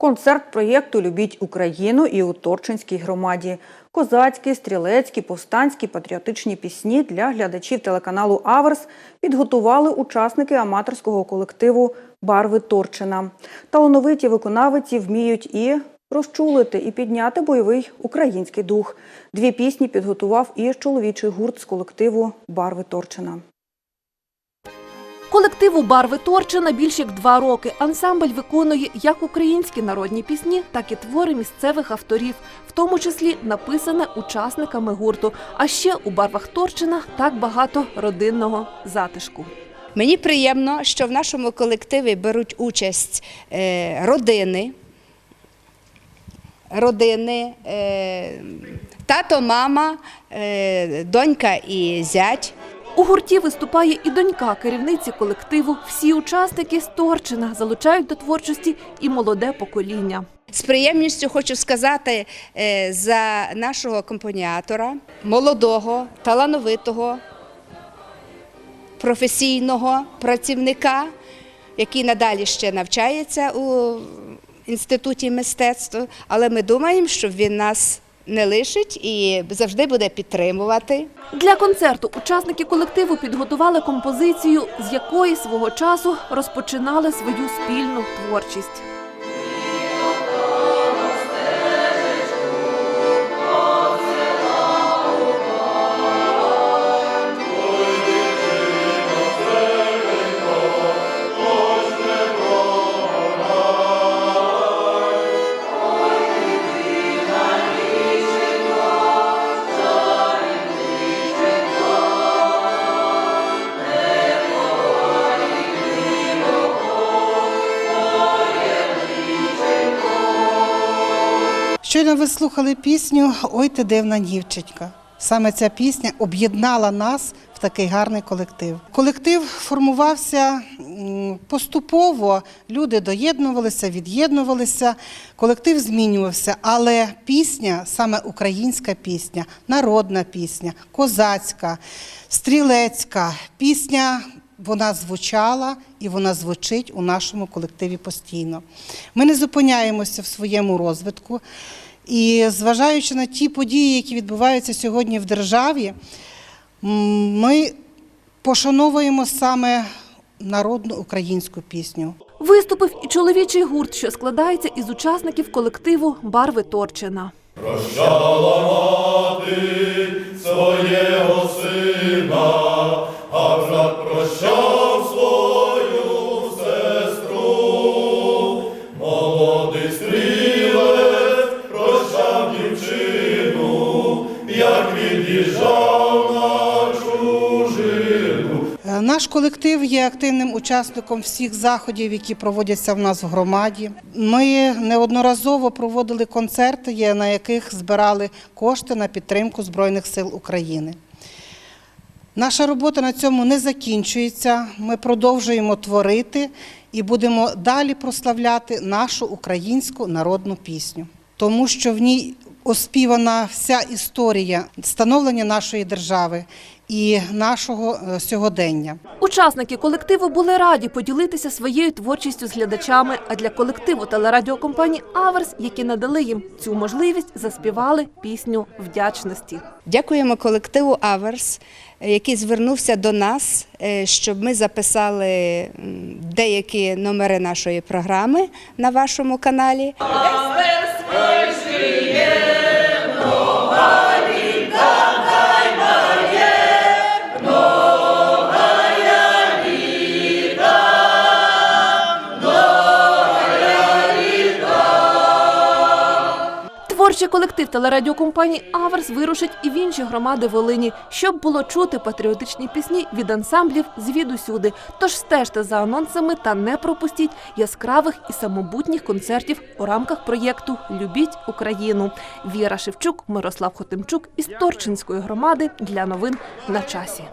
Концерт проєкту Любіть Україну і у Торчинській громаді. Козацькі, стрілецькі, повстанські патріотичні пісні для глядачів телеканалу Аверс підготували учасники аматорського колективу Барви Торчина. Талановиті виконавиці вміють і розчулити, і підняти бойовий український дух. Дві пісні підготував і чоловічий гурт з колективу Барви Торчина. Колективу Барви Торчина більш як два роки. Ансамбль виконує як українські народні пісні, так і твори місцевих авторів, в тому числі написане учасниками гурту. А ще у барвах Торчина так багато родинного затишку. Мені приємно, що в нашому колективі беруть участь е, родини, родини, е, тато, мама, е, донька і зять. У гурті виступає і донька керівниці колективу. Всі учасники з Торчина залучають до творчості і молоде покоління. З приємністю хочу сказати е, за нашого акомпаніатора, молодого, талановитого, професійного працівника, який надалі ще навчається у інституті мистецтва, але ми думаємо, що він нас не лишить і завжди буде підтримувати. Для концерту учасники колективу підготували композицію, з якої свого часу розпочинали свою спільну творчість. Щойно ви слухали пісню Ой ти дивна дівчинка. Саме ця пісня об'єднала нас в такий гарний колектив. Колектив формувався поступово, люди доєднувалися, від'єднувалися, колектив змінювався, але пісня, саме українська пісня, народна пісня, козацька, стрілецька пісня. Вона звучала і вона звучить у нашому колективі постійно. Ми не зупиняємося в своєму розвитку. І зважаючи на ті події, які відбуваються сьогодні в державі, ми пошановуємо саме народну українську пісню. Виступив і чоловічий гурт, що складається із учасників колективу Барви Торчина. Прощала мати своєго Е, Наш колектив є активним учасником всіх заходів, які проводяться в нас в громаді. Ми неодноразово проводили концерти, на яких збирали кошти на підтримку Збройних сил України. Наша робота на цьому не закінчується. Ми продовжуємо творити і будемо далі прославляти нашу українську народну пісню, тому що в ній оспівана вся історія становлення нашої держави і нашого е, сьогодення. Учасники колективу були раді поділитися своєю творчістю з глядачами. А для колективу телерадіокомпанії Аверс, які надали їм цю можливість, заспівали пісню вдячності. Дякуємо колективу Аверс, який звернувся до нас, е, щоб ми записали деякі номери нашої програми на вашому каналі. Творчий колектив телерадіокомпанії Аверс вирушить і в інші громади Волині, щоб було чути патріотичні пісні від ансамблів звідусюди. Тож стежте за анонсами та не пропустіть яскравих і самобутніх концертів у рамках проєкту Любіть Україну. Віра Шевчук, Мирослав Хотимчук із Торчинської громади для новин на часі.